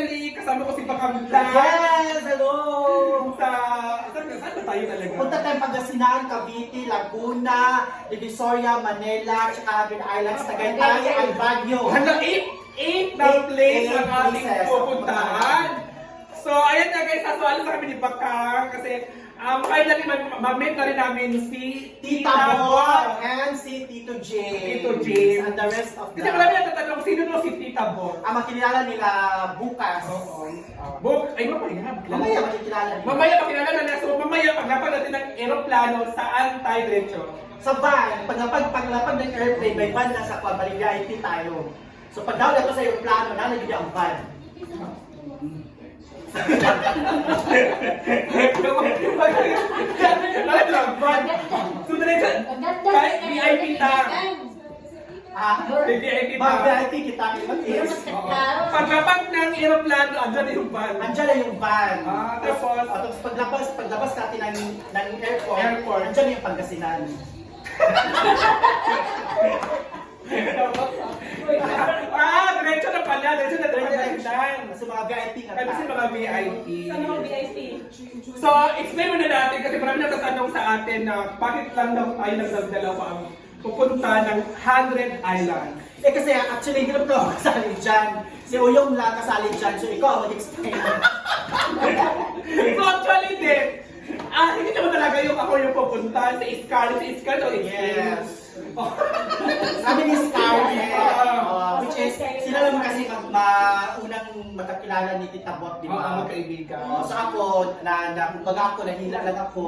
finally, kasama ko si Vlog. Yes! Hello! Sa, saan, saan ba tayo talaga? Punta tayong Pangasinan, Cavite, Laguna, Divisoria, Manila, tsaka Hagin Islands, Tagaytay, ay Baguio. Hanggang 8, 8 na place ang ating pupuntahan. So, ayan na guys, saswalo sa kami ni Bakang kasi um, finally, ma- ma-meet na rin namin si Tita Bo Bo. and si Tito James. Tito James. And the rest of Kasi them. marami natatanong, sino no si Tita Bo? Ang makilala nila bukas. Oo. Bo, ay mamaya. Mamaya makikilala nila. Mamaya pakilala na So mamaya paglapag natin ng eroplano, saan tayo diretso? Sa van, paglapag, paglapag ng airplane, may van na sa Kuwabali VIP tayo. So pag daw na sa yung plano, nalagyan ang van. Van? So diretso, kahit VIP. Ah, VIP Mag ta. VIP kita is. Oo. Paglapag ng eroplano, andyan yung van. Andyan yung van. Ah, tapos? Ah, tapos paglabas, paglabas natin ng, airport, Airport. andyan yung Pangasinan. Ah, diretso na pala, diretso na diretso Kasi mga VIP nga Kasi mga VIP. Sa mga VIP. So, explain mo na natin kasi marami nagtatanong sa atin na bakit lang daw tayo nagdadalawa ang pupunta ng 100 Island. Eh kasi actually hindi naman ako kasali dyan. Si Uyong lang kasali dyan, so ikaw mag-explain. so actually, din, ah, hindi naman talaga yung ako yung pupunta. Si Scarlett, si Scarlett o Yes. Oh. Sabi ni Scarlett, uh, which is, sila naman kasi mag, ma, unang magkakilala ni Tita Bot, di Oo, ba? magkaibigan. Oo, so ako, na, na kumbaga ako, nahila lang ako.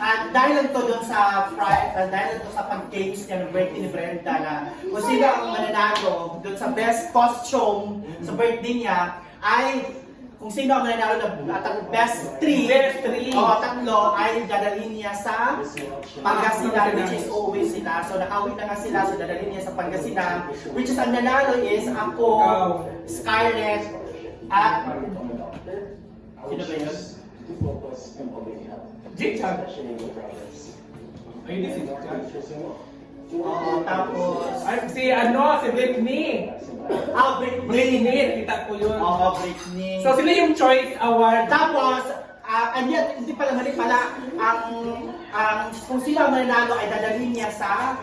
At dahil lang to doon sa pri- uh, dahil lang to sa pag-games niya ng birthday ni Brenda na kung sino ang mananalo doon sa best costume sa birthday niya ay kung sino ang mananalo na at ang best three, Best three. o tatlo ay dadalhin niya sa Pangasinan, which is uuwi sila. So nakauwi na nga sila, so dadalhin niya sa Pangasinan, which is ang nanalo is ako. Scarlett, at sino ba yun? Jig-Jag. Ayun din si Jig-Jag. Oo, tapos, Ay, si ano, si Britney. ah, Britney. Britney, kita ko yun. Oo, Britney. So sila yung Choice Award. Tapos, ah, and yet, hindi pala mali pala, ang, ang, kung ang mananalo ay dadalhin niya sa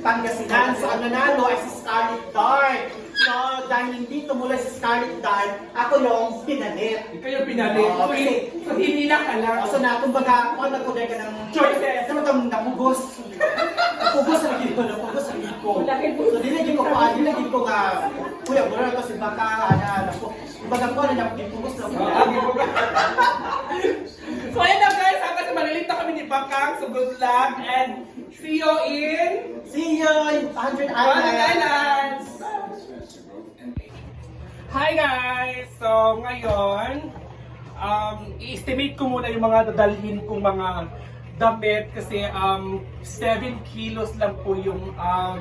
Pangasinan. So, ang nanalo ay si Scarlett Dart. So, dahil hindi tumulay si Scarlett Dart, ako yung pinalit. Ikaw yung pinalit. Oo, So, kasi- so hinila ka lang. So, na, kumbaga, kung nagkuday ka ng Choices. Ano itong napugos? Napugos ang gid ko, napugos ang gid ko. So, dinagin ko pa, dinagin ko nga, kuya, mura na to si Baka, ana. Kumbaga ko, na napugos na ko. Ah, di ba ba? so ayun na guys, hanggang sa malilit na kami ni Bakang. So good luck and see you in See you in 100 Island Islands! Islands! Hi guys! So ngayon, um, i-estimate ko muna yung mga dadalhin kong mga damit kasi um, 7 kilos lang po yung um,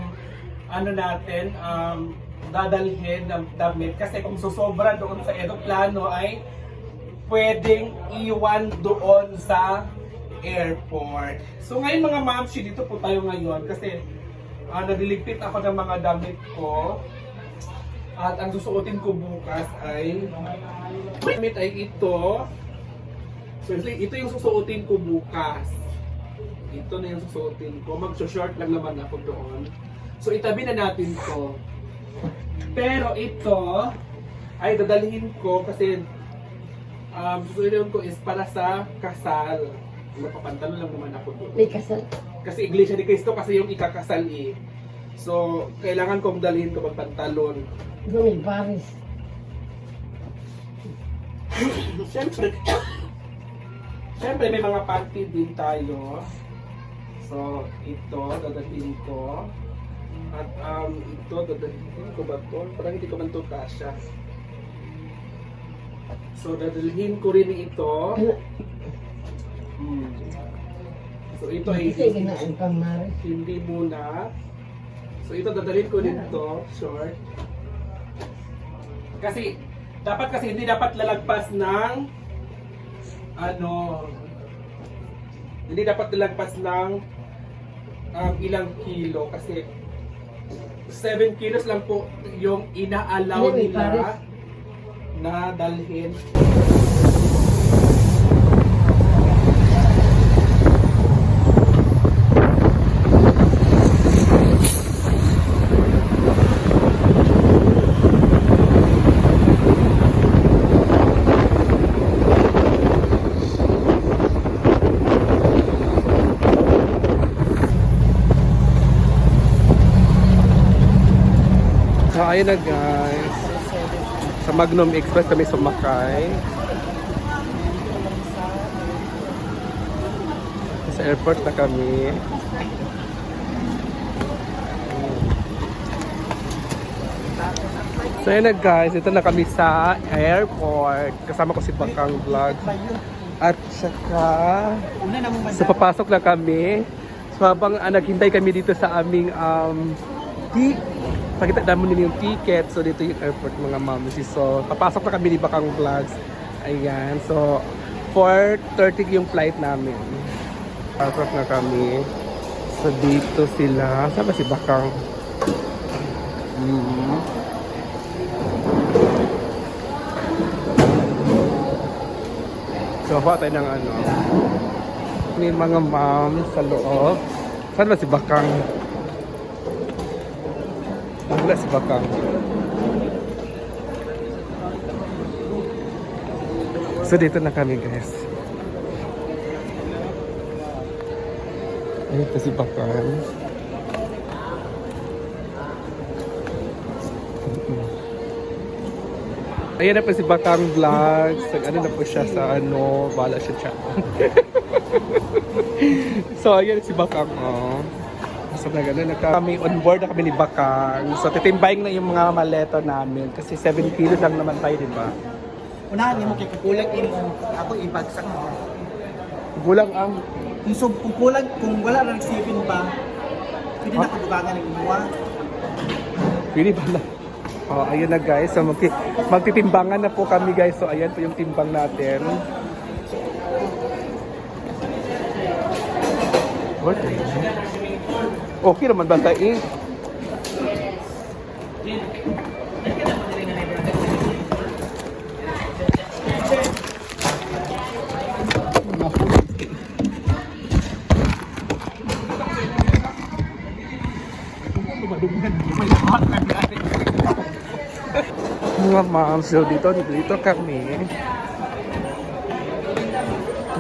ano natin, um, dadalhin ng damit kasi kung susobra doon sa aeroplano ay pwedeng iwan doon sa airport. So ngayon mga mamsi, dito po tayo ngayon kasi uh, naliligpit ako ng mga damit ko. At ang susuotin ko bukas ay damit ay ito. So ito yung susuotin ko bukas. Ito na yung susuotin ko. Mag-short lang naman ako doon. So itabi na natin to. Pero ito ay dadalhin ko kasi um, susuotin ko is para sa kasal. Magpapantalo lang naman ako doon. May kasal. Kasi Iglesia ni Cristo kasi yung ikakasal eh. So, kailangan kong dalhin ko magpantalon. May baris. Siyempre, siyempre may mga panty din tayo. So, ito, dadalhin ko. At um, ito, dadalhin ko ba ito? Parang hindi ko man ito kasha. So, dadalhin ko rin ito. Hmm. So, ito ay maris. hindi muna. So ito dadalhin ko dito, short. Kasi dapat kasi hindi dapat lalagpas ng ano hindi dapat lalagpas ng um, ilang kilo kasi 7 kilos lang po yung may nila. na dalhin. Ayun na guys. Sa Magnum Express kami sumakay. Sa airport na kami. So ayun na guys, ito na kami sa airport. Kasama ko si Bakang Vlog. At saka, so papasok na kami. So habang ah, naghintay kami dito sa aming um, ti pakita namin nila yung ticket. So dito yung airport mga mamsi. So papasok na kami ni Bakang Vlogs. Ayan. So 4.30 yung flight namin. Pasok na kami. So dito sila. Saan ba si Bakang? Hmm. So, kuha tayo ng ano. May mga ma'am sa loob. Saan ba si Bakang? Si Bakang. So, dito na kami guys. Ayun pa si Bakang. Ayan na po si Bakang Vlogs. Nag-ano na po siya sa ano, wala siya chat. so, ayan si Bakang. Oh. So, na gano'n, nagka- kami on board na kami ni Bakang. So, titimbayin na yung mga maleto namin. Kasi 7 kilos lang naman tayo, di ba? Unahan niyo mo kay kukulang imo. Ako ibagsak mo. Gulang ang... Kung, sub, kung kulang, kung wala na nagsipin pa, pwede na kadugangan ng imuha. Pili ba na? Oh, ayun na guys. So, magti magtitimbangan na po kami guys. So, ayan po yung timbang natin. What? Okay naman ba tayo ma'am, so dito, dito kami.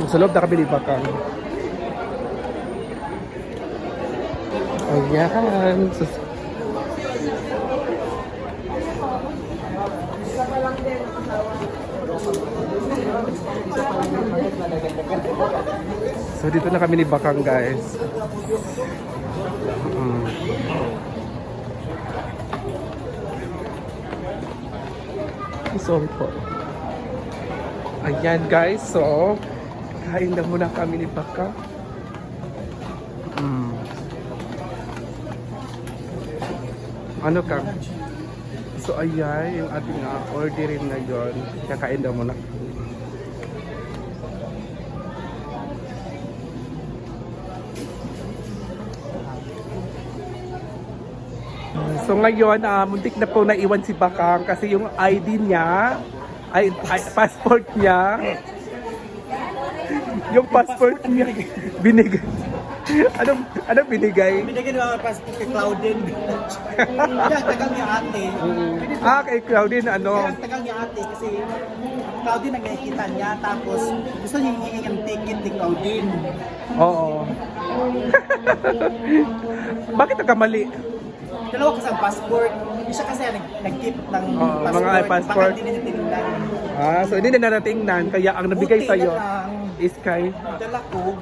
Sa loob na kami Ayan. So, dito na kami ni Bakang guys. Mm. Sorry po. Ayan guys, so kain na muna kami ni Baka. Ano ka? So ayan, yung ating uh, orderin na yon. Kakain na muna. So ngayon, ah, muntik na po naiwan si Bakang kasi yung ID niya, ay, ay passport niya, yung passport niya, binigay. Anong, anong binigay? Binigyan mo ang passport kay Claudine. Kaya tagal niya ate. Ah, kay Claudine, Kaya ano? ang tagal niya ate kasi Claudine ang nakikita niya tapos gusto niya hingin ang ticket ni Claudine. Oo. Bakit nagkamali? Dalawa kasi ang passport. Isa kasi nag-keep ng Oo, passport. mga passport. Baka hindi niya tinignan. Ah, so hindi na naratingnan, kaya ang nabigay Buti sa'yo na lang, is kay, Dala ko.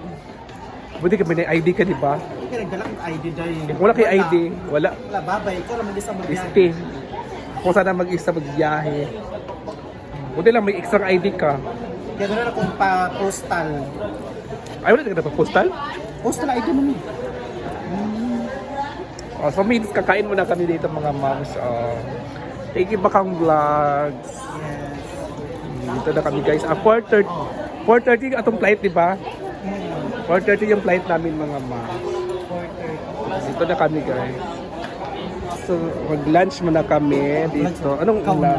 Buti ka may ID ka, di ba? Kaya nagdala kong ID dahil. Wala kay ID, wala. Wala, babay. Ikaw naman isa magbiyahe. Kung sana mag-isa magbiyahe. Buti lang may extra ID ka. Kaya gano'n akong pa-postal. Ay, wala ka na pa postal? Postal ID naman. Oh, so means kakain muna kami dito mga moms. Oh. Thank you Bakang Vlogs. Yes. Dito na kami guys. Ah, 4.30. 4.30 atong flight, di ba? Hmm. 4.30 yung flight namin mga moms. 4.30. Dito na kami guys. So, mag-lunch muna kami dito. Anong Ikaw ulam? na.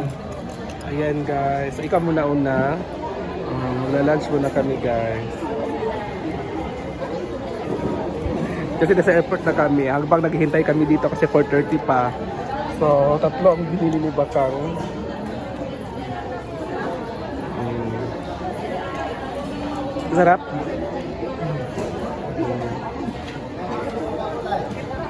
Ayan guys. So, ikaw muna una. Um, Magla-lunch muna kami guys. Kasi nasa airport na kami. Habang naghihintay kami dito kasi 4.30 pa. So, tatlo ang binili ni Bakang. Mm. Sarap.